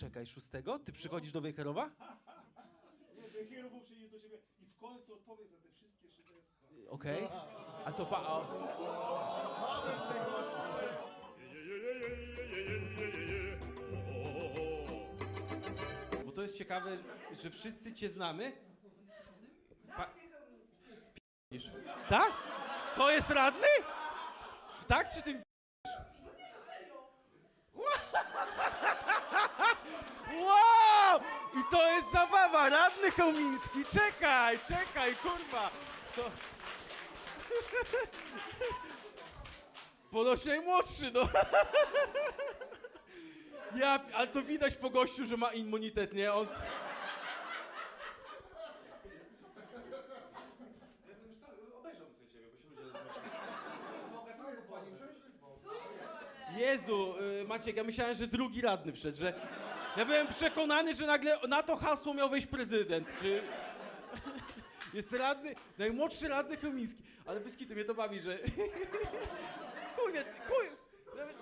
Czekaj, szóstego? Ty przychodzisz do Wejherowa? Nie, że Hierowo przyjdzie do ciebie i w końcu odpowie za te wszystkie szyderstwa. Okej. A to pa... O. Bo to jest ciekawe, że wszyscy cię znamy. Pa... Tak? To jest radny? W tak czy tym Wow! I to jest zabawa! Radny Chełmiński! Czekaj, czekaj, kurwa! To... Ponoć najmłodszy, no. Ja, ale to widać po gościu, że ma immunitet, nie? On... Obejrzałbym sobie ciebie, bo się ludzie to jest Jezu, y, Maciek, ja myślałem, że drugi radny wszedł, że... Ja byłem przekonany, że nagle na to hasło miał wejść prezydent, czy... Jest radny, najmłodszy radny Chełmiński. Ale bez kitu mnie to bawi, że... Chuj, chuj... Nawet,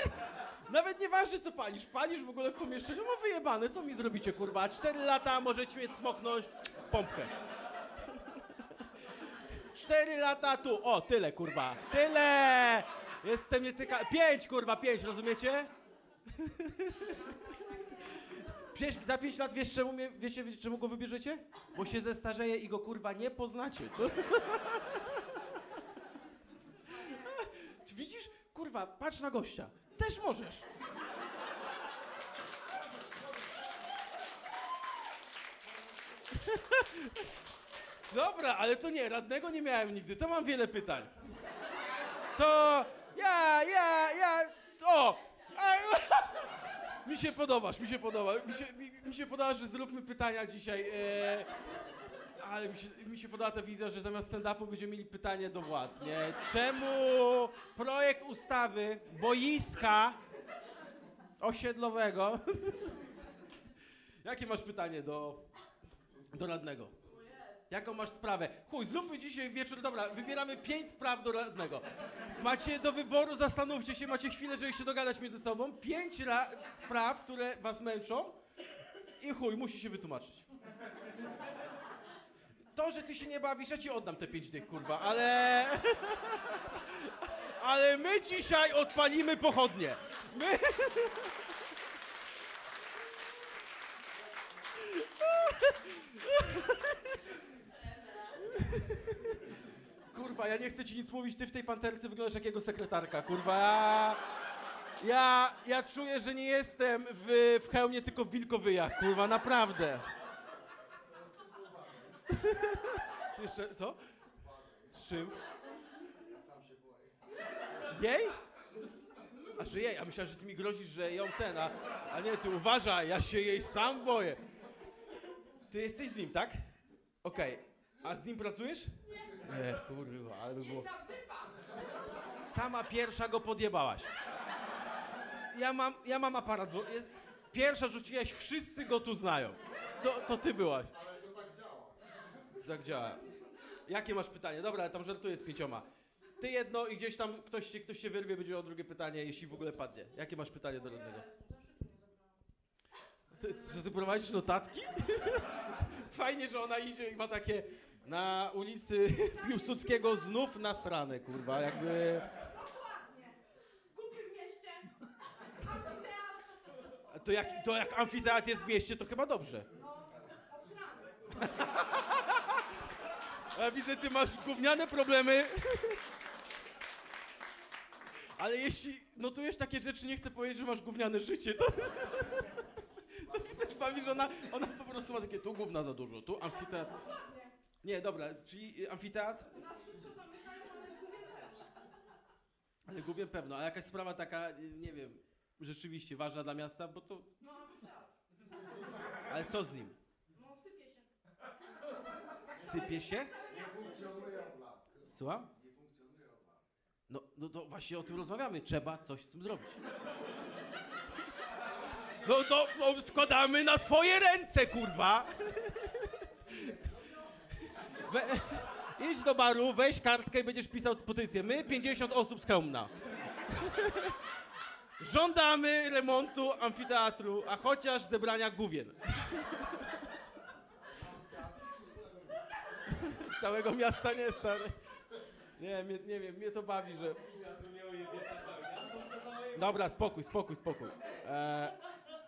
nawet nieważne co palisz, palisz w ogóle w pomieszczeniu, no wyjebane, co mi zrobicie, kurwa? Cztery lata możecie mieć smoknąć w pompkę. Cztery lata tu, o, tyle, kurwa, tyle! Jestem nie tyka... Pięć, kurwa, pięć, rozumiecie? Pięć, za pięć lat wiesz czemu, mnie, wiecie, wiecie czemu go wybierzecie? Bo się zestarzeje i go kurwa nie poznacie. To... Widzisz? Kurwa, patrz na gościa. Też możesz. Dobra, ale to nie, radnego nie miałem nigdy, to mam wiele pytań. To ja, ja, ja, o! Mi się podobasz, mi się podoba. Mi się, mi, mi się podoba, że zróbmy pytania dzisiaj. E, ale mi się, mi się podoba ta wizja, że zamiast stand-upu będziemy mieli pytanie do władz, nie? Czemu projekt ustawy boiska osiedlowego... Jakie masz pytanie do, do radnego? Jaką masz sprawę? Chuj, zróbmy dzisiaj wieczór, dobra, wybieramy pięć spraw do radnego. Macie do wyboru, zastanówcie się, macie chwilę, żeby się dogadać między sobą. Pięć ra- spraw, które was męczą i chuj, musi się wytłumaczyć. To, że ty się nie bawisz, ja ci oddam te pięć dych, kurwa, ale... Ale my dzisiaj odpalimy pochodnie. My... Kurwa, ja nie chcę ci nic mówić, ty w tej panterce wyglądasz jak jego sekretarka, kurwa. Ja, ja, ja czuję, że nie jestem w, w hełmie, tylko w wilkowyjach, kurwa, naprawdę. Jeszcze, co? Z czym? Jej? A że jej, a myślałem, że ty mi grozisz, że ją ten, a, a nie, ty uważaj, ja się jej sam boję. Ty jesteś z nim, tak? Okej. A z nim pracujesz? Nie, kurwa, ale by było... Sama pierwsza go podjebałaś. Ja mam, ja mam aparat, bo jest... Pierwsza rzuciłaś, wszyscy go tu znają. To, to ty byłaś. Ale to tak działa. Tak działa. Jakie masz pytanie? Dobra, ale tam żartuję z pięcioma. Ty jedno i gdzieś tam ktoś się, ktoś się wyrwie, będzie miał drugie pytanie, jeśli w ogóle padnie. Jakie masz pytanie do radnego? Ty, co ty prowadzisz notatki? Fajnie, że ona idzie i ma takie na ulicy Piłsudskiego znów nasrane, kurwa, jakby... Mieście. To jak, to jak amfiteatr jest w mieście, to chyba dobrze. No, obsrany. A widzę, ty masz gówniane problemy. Ale jeśli notujesz takie rzeczy, nie chcę powiedzieć, że masz gówniane życie, to... To mi też bawi, że ona, ona po prostu ma takie, tu gówna za dużo, tu amfiteatr... Nie, dobra, czyli y, amfiteatr, Nas zamykają, ale głównie też. ale pewno, a jakaś sprawa taka, y, nie wiem, rzeczywiście ważna dla miasta, bo to... No, amfiteatr. Ale co z nim? No, sypie się. Sypie się? Nie funkcjonuje od lat. Słucham? Nie funkcjonuje od lat. No, no to właśnie o tym rozmawiamy. Trzeba coś z tym zrobić. No to no, składamy na twoje ręce, kurwa! We, idź do baru, weź kartkę i będziesz pisał petycję. My 50 osób z Chełmna. Żądamy remontu amfiteatru, a chociaż zebrania główien. Całego miasta nie, stary. Nie, nie wiem, mnie to bawi, że... Dobra, spokój, spokój, spokój. E,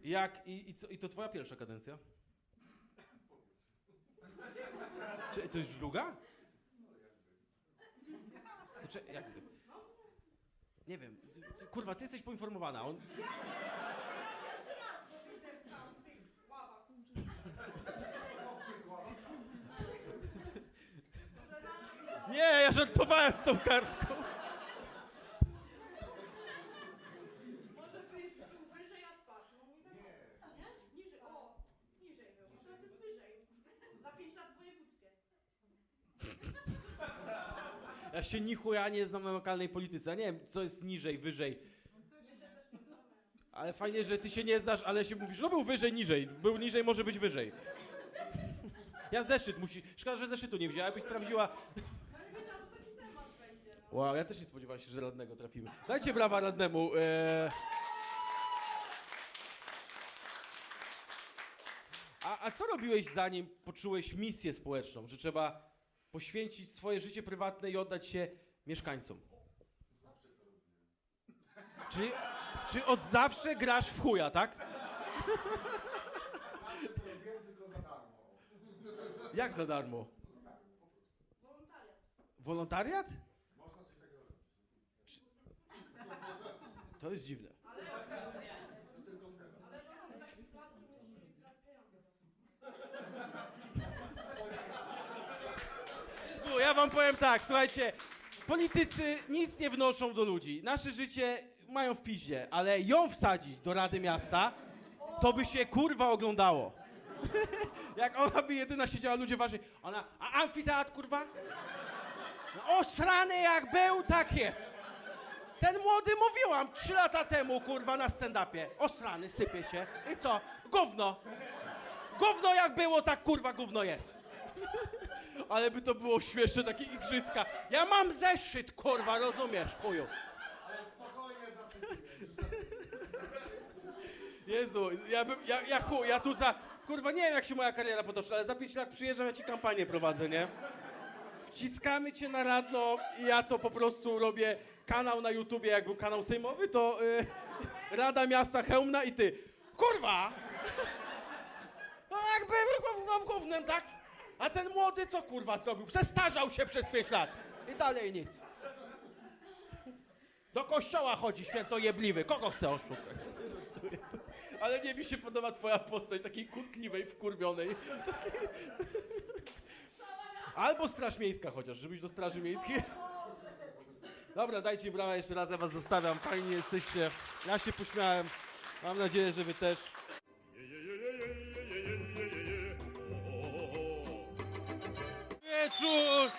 jak, i, i, co, I to twoja pierwsza kadencja? Czy, to już druga? To czy, jakby? Nie wiem, kurwa, ty jesteś poinformowana, on... Nie, ja żartowałem z tą kartką. Może być wyżej asfaltu. No mój nie. Nie? Niżej. O, niżej był. A teraz jest wyżej. Za 5 lat w województwie. Ja się ni chuja nie znam na lokalnej polityce. Nie wiem, co jest niżej, wyżej. Ale fajnie, że ty się nie znasz, ale się mówisz, no był wyżej, niżej. Był niżej, może być wyżej. Ja zeszyt musi. Szkoda, że zeszytu nie wzięła, jakbyś sprawdziła. Wow, ja też nie spodziewałem się, że radnego trafimy. Dajcie brawa radnemu. E... A, a co robiłeś zanim poczułeś misję społeczną, że trzeba poświęcić swoje życie prywatne i oddać się mieszkańcom? Czyli, czy od zawsze grasz w chuja, tak? Jak za darmo? Wolontariat. Wolontariat? Można coś takiego robić. To jest dziwne. Ale no, taki plan, że musi brać pieniądze. Jezu, ja wam powiem tak, słuchajcie, politycy nic nie wnoszą do ludzi. Nasze życie mają w piździe, ale ją wsadzić do Rady Miasta, to by się kurwa oglądało. Jak ona by jedyna siedziała, ludzie ważni. Ona, a amfiteatr kurwa? No, osrany jak był, tak jest. Ten młody mówiłam trzy lata temu, kurwa, na stand-upie. Osrany, sypie się. I co? Gówno. Gówno jak było, tak kurwa gówno jest. Ale by to było śmieszne, takie igrzyska. Ja mam zeszyt, kurwa, rozumiesz, chuju. Jezu, ja bym, ja, ja chuj, ja tu za, kurwa, nie wiem jak się moja kariera potoczy, ale za pięć lat przyjeżdżam, ja ci kampanię prowadzę, nie? Wciskamy cię na radno i ja to po prostu robię kanał na YouTubie, jak był kanał sejmowy, to y, Rada Miasta Chełmna i ty. Kurwa! No jakby w głównym, tak? A ten młody co kurwa zrobił? Przestarzał się przez pięć lat. I dalej nic. Do kościoła chodzi świętojebliwy. Kogo chce oszukać? Ale nie mi się podoba twoja postać, takiej kutliwej, wkurwionej. Albo straż miejska chociaż, żebyś do straży miejskiej. Dobra, dajcie brawa, jeszcze raz ja was zostawiam. Fajnie jesteście. Ja się pośmiałem. Mam nadzieję, że wy też. Wieczór!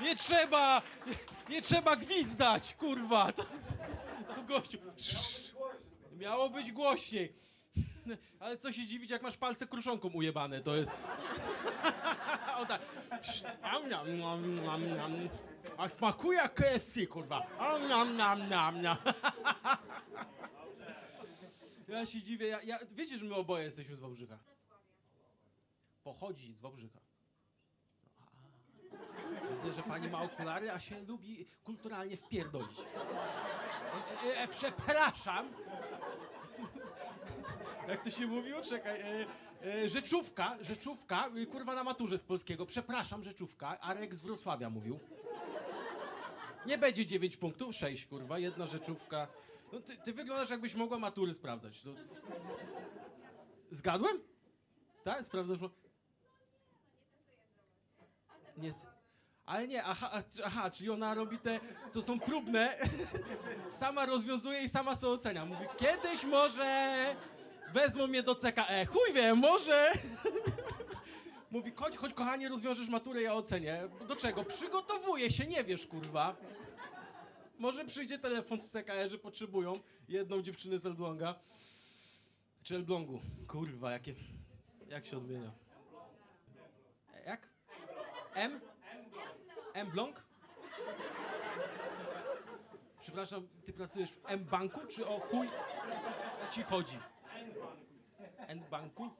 Nie trzeba! Nie, nie trzeba gwizdać, kurwa! To, to gościu. Miało być głośniej. Ale co się dziwić, jak masz palce kruszonką ujebane, to jest... O tak. A smakuje KFC, kurwa. Am, nam, nam, nam, nam. Ja się dziwię, ja, ja, wiecie, że my oboje jesteśmy z Wałbrzycha. Pochodzi z Wałbrzycha. Widzę, że pani ma okulary, a się lubi kulturalnie wpierdolić. E, e, e, przepraszam. Jak to się mówiło? Czekaj. E, e, rzeczówka, rzeczówka, y, kurwa na maturze z polskiego. Przepraszam, rzeczówka. Arek z Wrocławia mówił. Nie będzie 9 punktów, 6 kurwa, jedna rzeczówka. No ty, ty wyglądasz jakbyś mogła matury sprawdzać. No, Zgadłem? Tak? Sprawdzasz? Nie. z- Ale nie, aha, a- aha, czyli ona robi te, co są próbne, sama rozwiązuje i sama co ocenia. Mówi, kiedyś może wezmą mnie do CKE. Chuj wie, może. Mówi, chodź, chodź kochanie, rozwiążesz maturę, ja ocenię. Do czego? Przygotowuję się, nie wiesz, kurwa. Może przyjdzie telefon z CKE, że potrzebują jedną dziewczynę z Elbląga. Czy Elblągu. Kurwa, jakie... Jak się odmienia? Jak? M? M Bląg? Przepraszam, ty pracujesz w M-Banku, czy o chuj ci chodzi? N-Banku?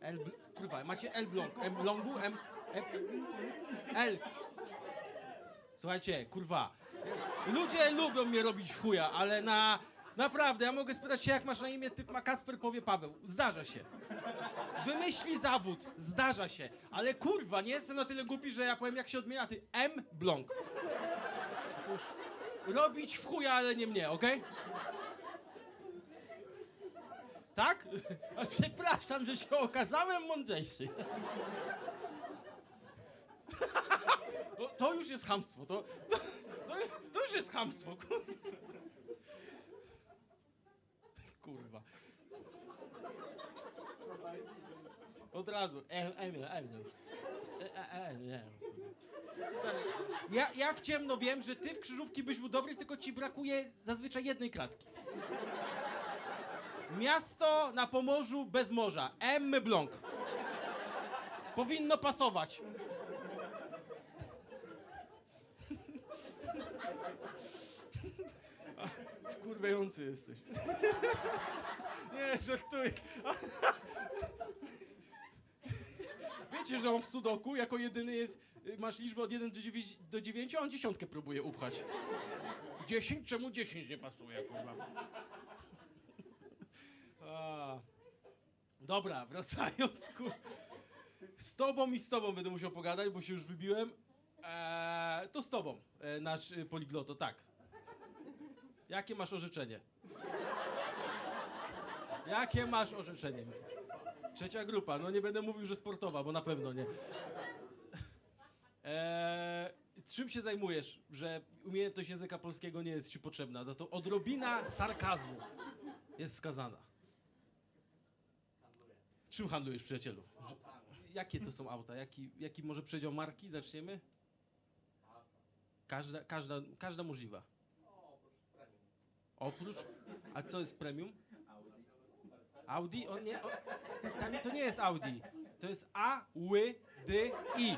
L, kurwa, macie L-Blong, M, M, L. Słuchajcie, kurwa, ludzie lubią mnie robić w chuja, ale na, naprawdę, ja mogę spytać się, jak masz na imię, typ ma Kacper, powie Paweł, zdarza się. Wymyśli zawód, zdarza się, ale kurwa, nie jestem na tyle głupi, że ja powiem, jak się odmienia, ty M-Blong. Otóż, robić w chuja, ale nie mnie, okej? Tak? Przepraszam, że się okazałem mądrzejszy. No, to już jest chamstwo, to, to, to, to już jest chamstwo, kurwa. Kurwa. Od razu. E, e, e. Stary, ja, ja w ciemno wiem, że ty w krzyżówki byś był dobry, tylko ci brakuje zazwyczaj jednej klatki. Miasto na Pomorzu bez morza. M. Blanc. Powinno pasować. Wkurwiający jesteś. Nie, żartuję. Wiecie, że on w sudoku jako jedyny jest, masz liczbę od 1 do 9, do 9 a on dziesiątkę próbuje upchać. 10? Czemu 10 nie pasuje, kurwa? A. Dobra, wracając ku... Z tobą i z tobą będę musiał pogadać, bo się już wybiłem. Eee, to z tobą, e, nasz y, poligloto, tak. Jakie masz orzeczenie? Jakie masz orzeczenie? Trzecia grupa, no nie będę mówił, że sportowa, bo na pewno nie. Eee, czym się zajmujesz, że umiejętność języka polskiego nie jest ci potrzebna? Za to odrobina sarkazmu jest skazana. Czym handlujesz, przyjacielu? Jakie to są auta? Jaki, jaki może przedział marki? Zaczniemy? Każda, każda, każda możliwa. Oprócz. A co jest premium? Audi? O nie, o, tam, to nie jest Audi. To jest A, Ły, D, I.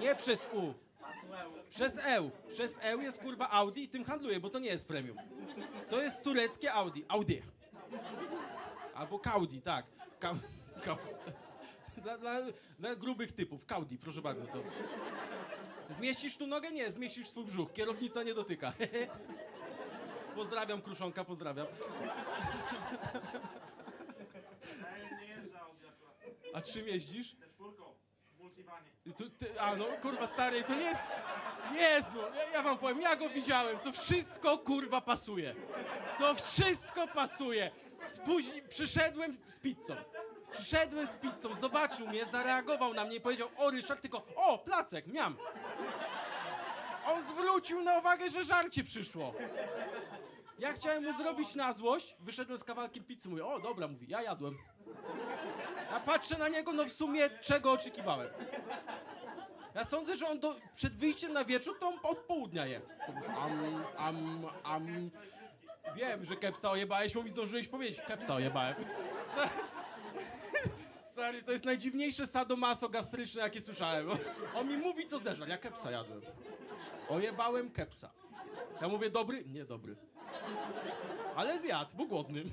Nie przez U. Przez E. Przez E jest kurwa Audi i tym handluję, bo to nie jest premium. To jest tureckie Audi. Audi. Albo Kaudi, tak. Ka Kaudi. Dla, dla, dla grubych typów. Kaudi, proszę bardzo. To. Zmieścisz tu nogę? Nie, zmieścisz swój brzuch. Kierownica nie dotyka. pozdrawiam, Kruszonka, pozdrawiam. A czym jeździsz? Ty, a no, kurwa stary, to nie jest... Jezu, ja, ja wam powiem, ja go widziałem, to wszystko kurwa pasuje. To wszystko pasuje. Spóźni... Przyszedłem z pizzą. Przyszedłem z pizzą, zobaczył mnie, zareagował na mnie i powiedział, o Ryszard, tylko, o, placek, miam. On zwrócił na uwagę, że żarcie przyszło. Ja chciałem mu zrobić na złość, wyszedłem z kawałkiem pizzy, mówię, o, dobra, mówi, ja jadłem. A patrzę na niego, no w sumie czego oczekiwałem? Ja sądzę, że on do, przed wyjściem na wieczór to on od południa je. Am, am, am. Wiem, że kepsa ojebałeś, bo mi zdążyłeś powiedzieć. Kepsa ojebałem. Sta- Stary, to jest najdziwniejsze sadomaso gastryczne, jakie słyszałem. On mi mówi, co zeżar. Ja kepsa jadłem. Ojebałem kepsa. Ja mówię, dobry? Nie dobry. Ale zjadł, bo głodny.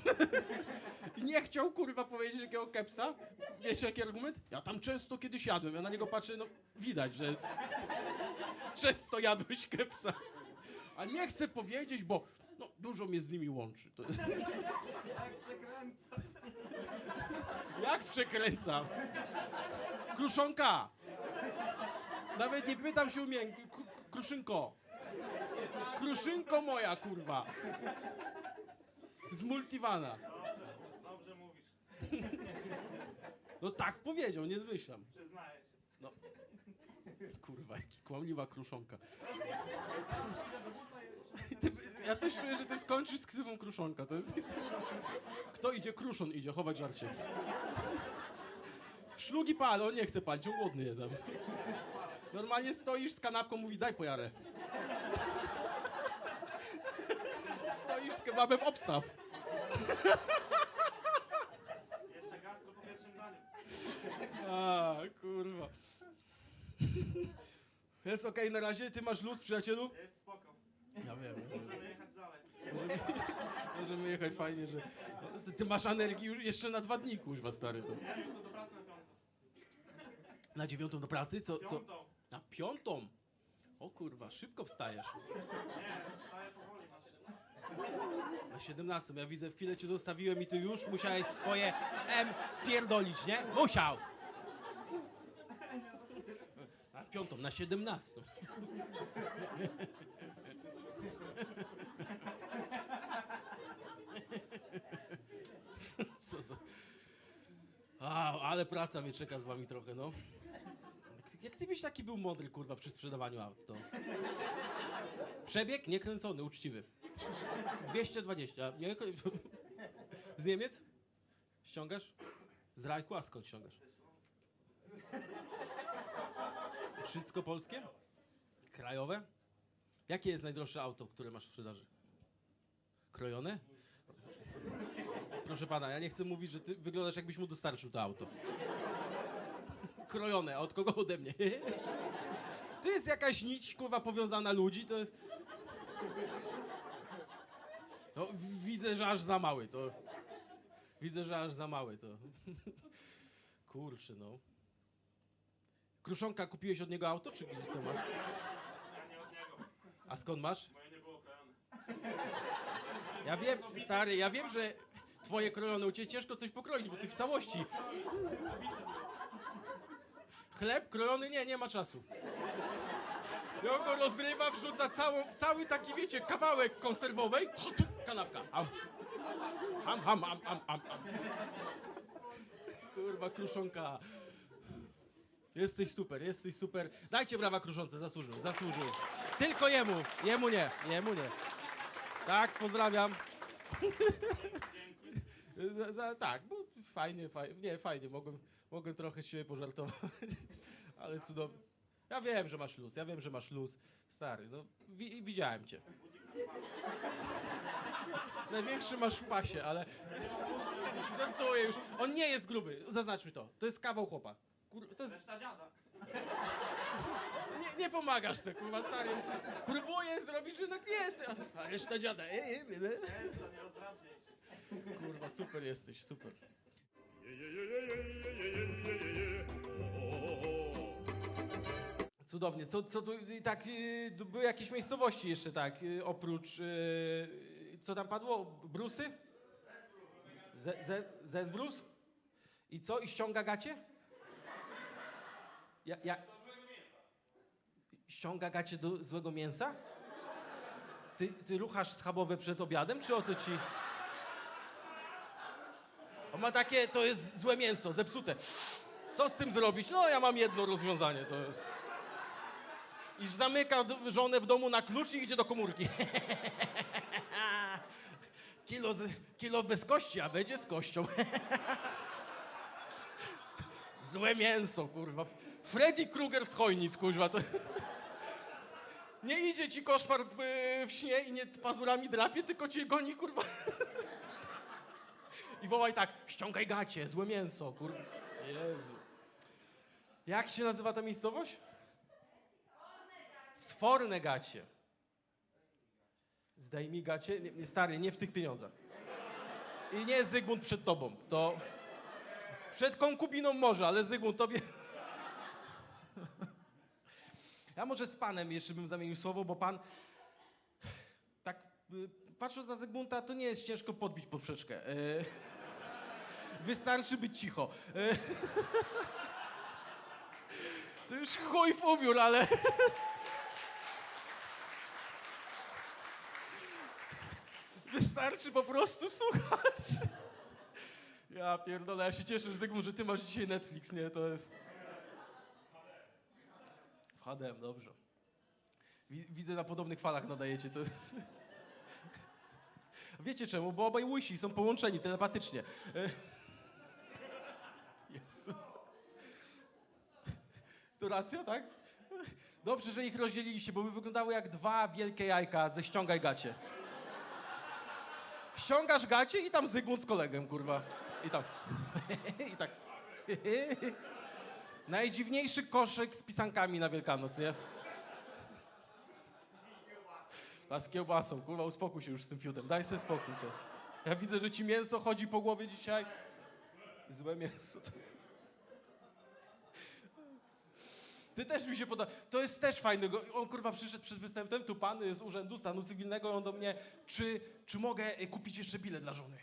I nie chciał kurwa powiedzieć jakiego kepsa. Wiecie jaki argument? Ja tam często kiedyś jadłem. Ja na niego patrzę, no widać, że często jadłeś kepsa. A nie chcę powiedzieć, bo no, dużo mnie z nimi łączy. To jest... Jak przekręcam? Kruszonka! Nawet nie pytam się umie. Kruszynko! Kruszynko moja, kurwa! Z multivana. Dobrze mówisz. No tak powiedział, nie zmyślam. Przyznaję się. No. Kurwa, jaki kłamliwa kruszonka. Ty, ja coś czuję, że ty skończysz z ksywą kruszonka. To jest... Kto idzie? Kruszon idzie, chować żarcie. Szlugi palę, on nie chce palić, on głodny jest. Normalnie stoisz z kanapką, mówi daj pojarę. Stoisz z kebabem, obstaw. Jeszcze gastro po pierwszym daniu. A, kurwa. Jest okej na razie? Ty masz luz, przyjacielu? Jest spoko. Ja wiem. Możemy jechać dalej. Możemy, możemy jechać fajnie, że... No, ty, ty masz energii już jeszcze na dwa dni, kuźwa, stary. To. Ja jutro do pracy na piątą. Na dziewiątą do pracy? Co? co? Piątą. Na piątą? O kurwa, szybko wstajesz. Nie, wstaję powoli na 17. Na 17. Ja widzę, chwilę cię zostawiłem i ty już musiałeś swoje M wpierdolić, nie? Musiał! Na piątą, na 17. Co za... A, ale praca mnie czeka z wami trochę, no. Jak ty byś taki był mądry, kurwa, przy sprzedawaniu aut, to... Przebieg niekręcony, uczciwy. 220. Nie? Z Niemiec? Ściągasz? Z Rajku? A skąd ściągasz? Wszystko polskie? Krajowe? Jakie jest najdroższe auto, które masz w sprzedaży? Krojone? Proszę pana, ja nie chcę mówić, że ty wyglądasz jakbyś mu dostarczył to auto. Krojone, a od kogo ode mnie? To jest jakaś nić, kurwa, powiązana ludzi, to jest... No, widzę, że aż za mały, to... Widzę, że aż za mały, to... Kurczę, no. Kruszonka, kupiłeś od niego auto, czy gdzieś to masz? Ja nie od niego. A skąd masz? Moje nie było krojone. Ja wiem, stary, ja wiem, że twoje krojone u ciebie ciężko coś pokroić, bo ty w całości. Chleb krojony? Nie, nie ma czasu. I go rozrywa, wrzuca całą, cały taki, wiecie, kawałek konserwowej. Kanapka. Ham. Ham, ham, ham, ham, ham, ham. Kurwa, kruszonka. Jesteś super, jesteś super. Dajcie brawa kruszonce, zasłużył, zasłużył. Tylko jemu, jemu nie, jemu nie. Tak, pozdrawiam. za, za, tak, bo fajnie, fajnie, nie, fajnie, mogłem, mogłem trochę z siebie pożartować, ale cudownie. Ja wiem, że masz luz, ja wiem, że masz luz. Stary, no, wi widziałem cię. Największy masz w pasie, ale żartuję już. On nie jest gruby, zaznaczmy to. To jest kawał chłopa. Kur, to jest, Reszta dziada. nie, nie pomagasz se, kurwa, stary. Próbuję zrobić, że jednak nie jest. A reszta dziada. E, e, e, e. Kurwa, super jesteś, super. Cudownie. Co, co tu i tak y, były jakieś miejscowości jeszcze tak, y, oprócz y, co tam padło? Brusy? Ze, ze, Zezbrus? I co? I ściąga gacie? Ja, ja... Ściąga gacie do złego mięsa? Ty, ty ruchasz schabowe przed obiadem, czy o co ci... On ma takie, to jest złe mięso, zepsute. Co z tym zrobić? No, ja mam jedno rozwiązanie, to jest... Iż zamyka żonę w domu na klucz i idzie do komórki. kilo, z, kilo bez kości, a będzie z kością. Złe mięso, kurwa. Freddy Krueger z Chojnic, kurwa. To... Nie idzie ci koszmar w, w śnie i nie pazurami drapie, tylko cię goni, kurwa. I wołaj tak, ściągaj gacie, złe mięso, kurwa. Jezu. Jak się nazywa ta miejscowość? Sforne gacie. Zdejmij gacie. Nie, nie, stary, nie w tych pieniądzach. I nie Zygmunt przed tobą. To przed konkubiną może, ale Zygmunt tobie... Ja może z panem jeszcze bym zamienił słowo, bo pan tak y, patrząc na Zygmunta, to nie jest ciężko podbić poprzeczkę. Y, Wystarczy być cicho. Y, To już chuj w ubiór, ale... Wystarczy po prostu słuchać. Ja pierdolę, ja się cieszę, Zygmunt, że ty masz dzisiaj Netflix, nie? To jest... W HDM, dobrze. Wi- Widzę, na podobnych falach nadajecie, to jest... Wiecie czemu? Bo obaj łysi są połączeni telepatycznie. E, Jezu. To racja, tak? Dobrze, że ich rozdzieliliście, bo by wyglądały jak dwa wielkie jajka ze ściągaj gacie ściągasz gacie i tam Zygmunt z kolegiem, kurwa. I tam. I tak. Najdziwniejszy koszyk z pisankami na Wielkanoc, nie? A z kiełbasą, kurwa, uspokój się już z tym fiutem, daj sobie spokój to. Ja widzę, że ci mięso chodzi po głowie dzisiaj. Złe mięso. Ty też mi się podoba. To jest też fajne. go- On kurwa przyszedł przed występem, tu pan z Urzędu Stanu Cywilnego on do mnie, czy, czy mogę y, kupić jeszcze bilet dla żony?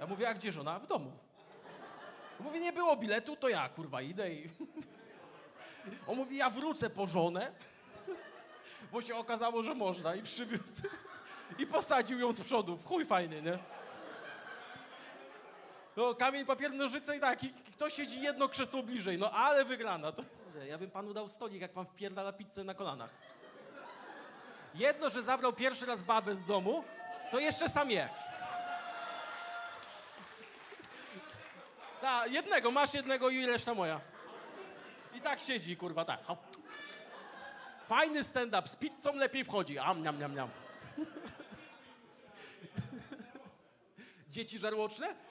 Ja mówię, a gdzie żona? W domu. Mówi, nie było biletu, to ja kurwa idę i... On mówi, ja wrócę po żonę, bo się okazało, że można i przywiózł. I posadził ją z przodu. W chuj fajny, nie? No, kamień, papier, nożyce i tak. I kto siedzi jedno krzesło bliżej? No, ale wygrana. To jest... Ja bym panu dał stolik, jak pan wpierdala pizzę na kolanach. Jedno, że zabrał pierwszy raz babę z domu, to jeszcze sam je. Tak, jednego, masz jednego i reszta moja. I tak siedzi, kurwa, tak. Hop. Fajny stand-up, z pizzą lepiej wchodzi. Am, niam, niam, niam. Dzieci żarłoczne?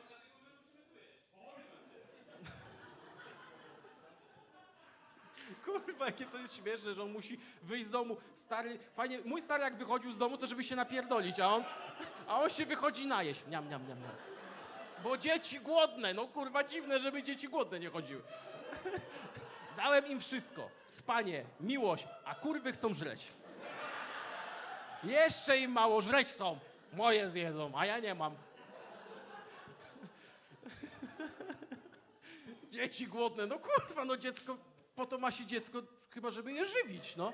Kurwa, jakie to jest śmieszne, że on musi wyjść z domu. Stary, fajnie, mój stary jak wychodził z domu, to żeby się napierdolić, a on, a on się wychodzi najeść. Niam, niam, niam, niam. Bo dzieci głodne, no kurwa dziwne, żeby dzieci głodne nie chodziły. Dałem im wszystko. Spanie, miłość, a kurwy chcą żreć. Jeszcze im mało żreć chcą. Moje zjedzą, a ja nie mam. Dzieci głodne, no kurwa, no dziecko, po to ma się dziecko, chyba żeby je żywić, no.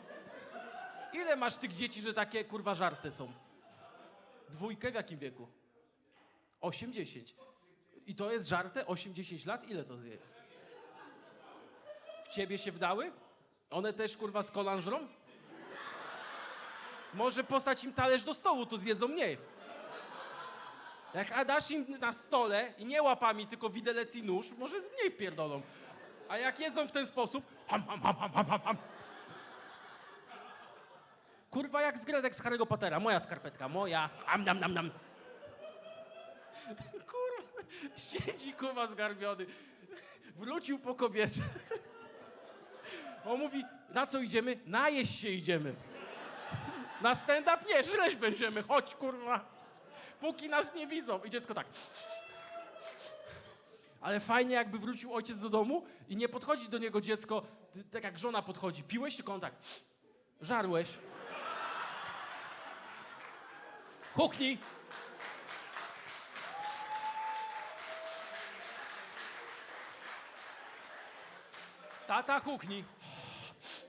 Ile masz tych dzieci, że takie kurwa żarte są? Dwójkę w jakim wieku? 8-10. I to jest żarte? 8-10 lat? Ile to zje? W ciebie się wdały? One też kurwa z kolan żrą? Może posać im talerz do stołu, to zjedzą mniej. Jak dasz im na stole i nie łapami, tylko widelec i nóż, może z mniej wpierdolą. A jak jedzą w ten sposób, ham, ham, ham, ham, ham, ham. Kurwa jak z Gredek z Harry'ego Pottera, moja skarpetka, moja, am, nam, nam, nam. Kurwa, siedzi kurwa zgarbiony. Wrócił po kobiecie. On mówi, na co idziemy? Najeść się idziemy. Na stand-up nie, żreć będziemy, chodź kurwa. Póki nas nie widzą. I dziecko tak. Ale fajnie jakby wrócił ojciec do domu i nie podchodzi do niego dziecko, tak jak żona podchodzi. Piłeś, tylko on tak, żarłeś. Huknij. Tata, huknij.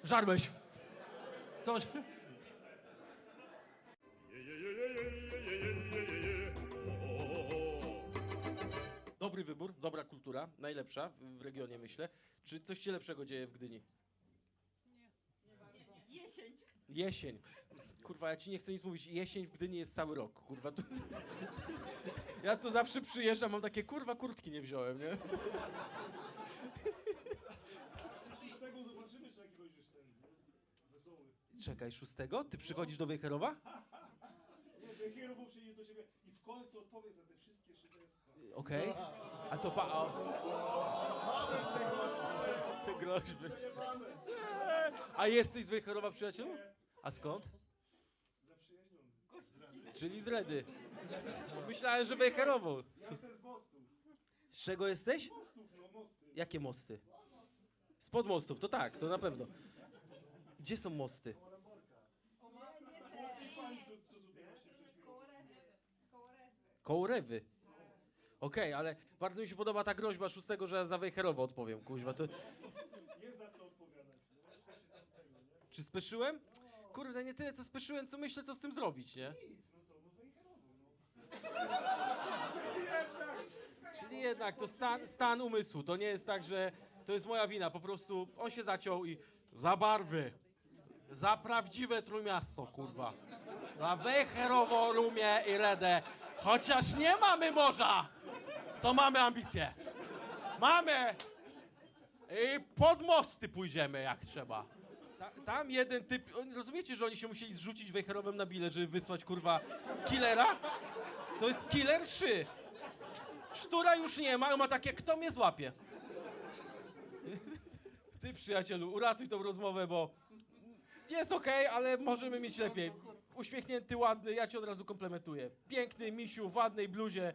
Żarłeś. Co? Dobry wybór, dobra kultura, najlepsza w, w regionie myślę. Czy coś się lepszego dzieje w Gdyni? Jesień. Jesień. Kurwa, ja ci nie chcę nic mówić. Jesień w Gdyni jest cały rok. Kurwa, tu... Ja tu zawsze przyjeżdżam, mam takie, kurwa, kurtki nie wziąłem, nie? Z tego zobaczymy, czy jaki będziesz ten nie? wesoły. Czekaj, szóstego? Ty przychodzisz do Wejherowa? Nie, że Hierowo przyjdzie do ciebie i w końcu odpowie za te. Okej. A to pa... O. Te groźby. A jesteś z Wejherowa, przyjacielu? A skąd? Czyli z Redy. Myślałem, że Wejherowo. Ja jestem z mostów. Z czego jesteś? Mostów, no mosty. Jakie mosty? Spod mostów, to tak, to na pewno. Gdzie są mosty? Właśnie przed chwilą. Koło Rewy. Okej, ale bardzo mi się podoba ta groźba szóstego, że ja za Wejherowo odpowiem, kuźwa. To... Jest za co odpowiadać. No, właśnie tam tego, nie? Czy speszyłem? Kurde, nie tyle co speszyłem, co myślę, co z tym zrobić, nie? Nic, no co, no no. Czyli jednak to stan, stan umysłu. To nie jest tak, że to jest moja wina. Po prostu on się zaciął i za barwy. Za prawdziwe trójmiasto, kurwa. Za Wejherowo, Rumie i Redę. Chociaż nie mamy morza, to mamy ambicje. Mamy. I pod mosty pójdziemy, jak trzeba. Ta, tam jeden typ... Rozumiecie, że oni się musieli zrzucić Wejherowem na bilet, żeby wysłać, kurwa, killera? To jest killer 3. Sztura już nie ma, on ma takie, kto mnie złapie? Ty, przyjacielu, uratuj tą rozmowę, bo Jest okej, ale możemy mieć lepiej. Uśmiechnięty, ładny, ja cię od razu komplementuję. Piękny, misiu, w ładnej bluzie.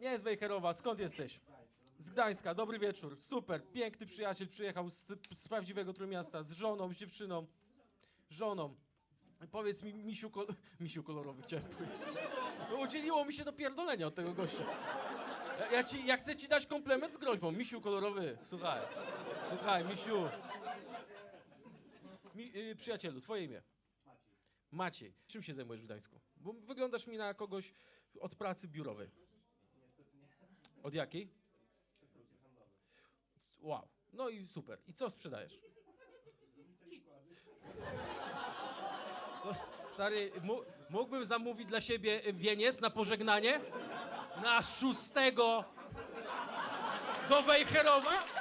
Nie z Wejherowa, skąd jesteś? Z Gdańska, dobry wieczór, super, piękny przyjaciel przyjechał z, z prawdziwego Trójmiasta, z żoną, z dziewczyną, żoną. Powiedz mi, misiu, kol misiu kolorowy, chciałem powiedzieć. No, udzieliło mi się do pierdolenia od tego gościa. Ja, ja, ci, ja chcę ci dać komplement z groźbą, misiu kolorowy, słuchaj, słuchaj, misiu. Mi, y, przyjacielu, twoje imię? Maciej. Czym się zajmujesz w Gdańsku? Bo wyglądasz mi na kogoś od pracy biurowej. Od jakiej? Wow. No i super. I co sprzedajesz? No, stary, mógłbym zamówić dla siebie wieniec na pożegnanie? Na szóstego do Wejherowa?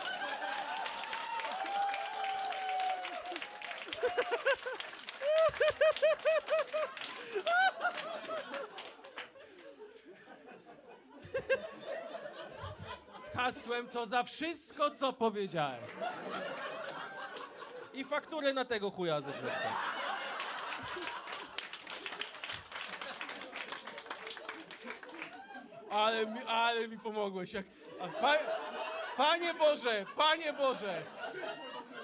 hasłem to za wszystko, co powiedziałem. I fakturę na tego chuja ze środka. Ale mi, ale mi pomogłeś. Jak, a pa, panie Boże, Panie Boże,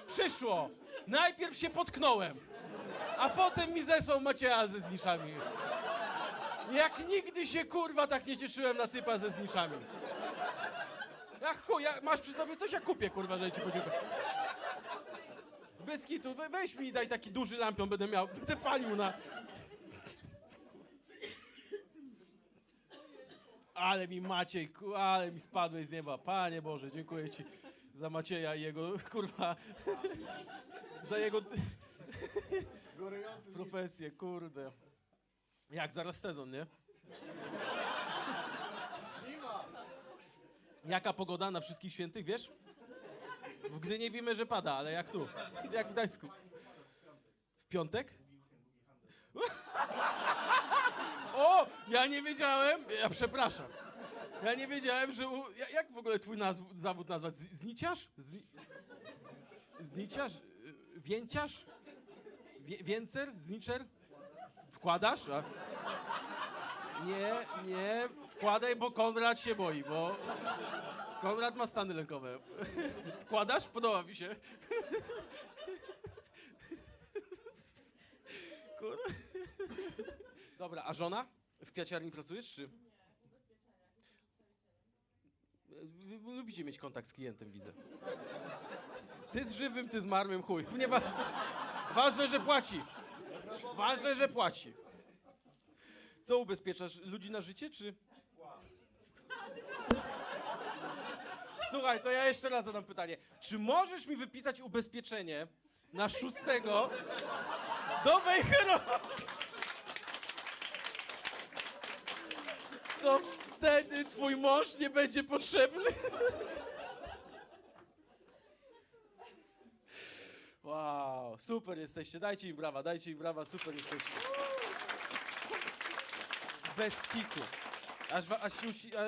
przyszło. Najpierw się potknąłem, a potem mi zesłał Macieja ze zniszami. Jak nigdy się kurwa tak nie cieszyłem na typa ze zniszami. Jak chuj, ja, masz przy sobie coś, ja kupię, kurwa, że ci podziękuję. Bez kitu, we, weź mi i daj taki duży lampion, będę miał, będę palił na... Ale mi Maciej, ku- ale mi spadłeś z nieba. Panie Boże, dziękuję ci za Macieja i jego, kurwa, za jego profesję, kurde. Jak, zaraz sezon, nie? Jaka pogoda na wszystkich świętych, wiesz? W Gdyni wiemy, że pada, ale jak tu? Jak w Gdańsku? W piątek? O, ja nie wiedziałem, ja przepraszam. Ja nie wiedziałem, że. U, ja- jak w ogóle twój nazw, zawód nazwać? Zniciarz? Zni, zniciarz? Więciarz? Wie, więcer? Zniczer? Wkładasz? A? Nie, nie, wkładaj, bo Konrad się boi, bo Konrad ma stany lękowe. Wkładasz? Podoba mi się. Kur... Dobra, a żona? W kwiaciarni pracujesz, czy? Wy- Lubicie mieć kontakt z klientem, widzę. Ty z żywym, ty z marłym, chuj. Ważne, że płaci. Ważne, że płaci. Co ubezpieczasz? Ludzi na życie, czy? Słuchaj, to ja jeszcze raz zadam pytanie. Czy możesz mi wypisać ubezpieczenie na szóstego do Wejherowa? To wtedy twój mąż nie będzie potrzebny. Wow, super jesteście. Dajcie im brawa, dajcie im brawa, super jesteście. Bez kitu. Aż, aż,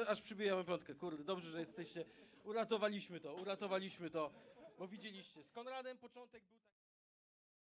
aż przybijamy piątkę. Kurde, dobrze, że jesteście. Uratowaliśmy to, uratowaliśmy to. Bo widzieliście, z Konradem początek był taki...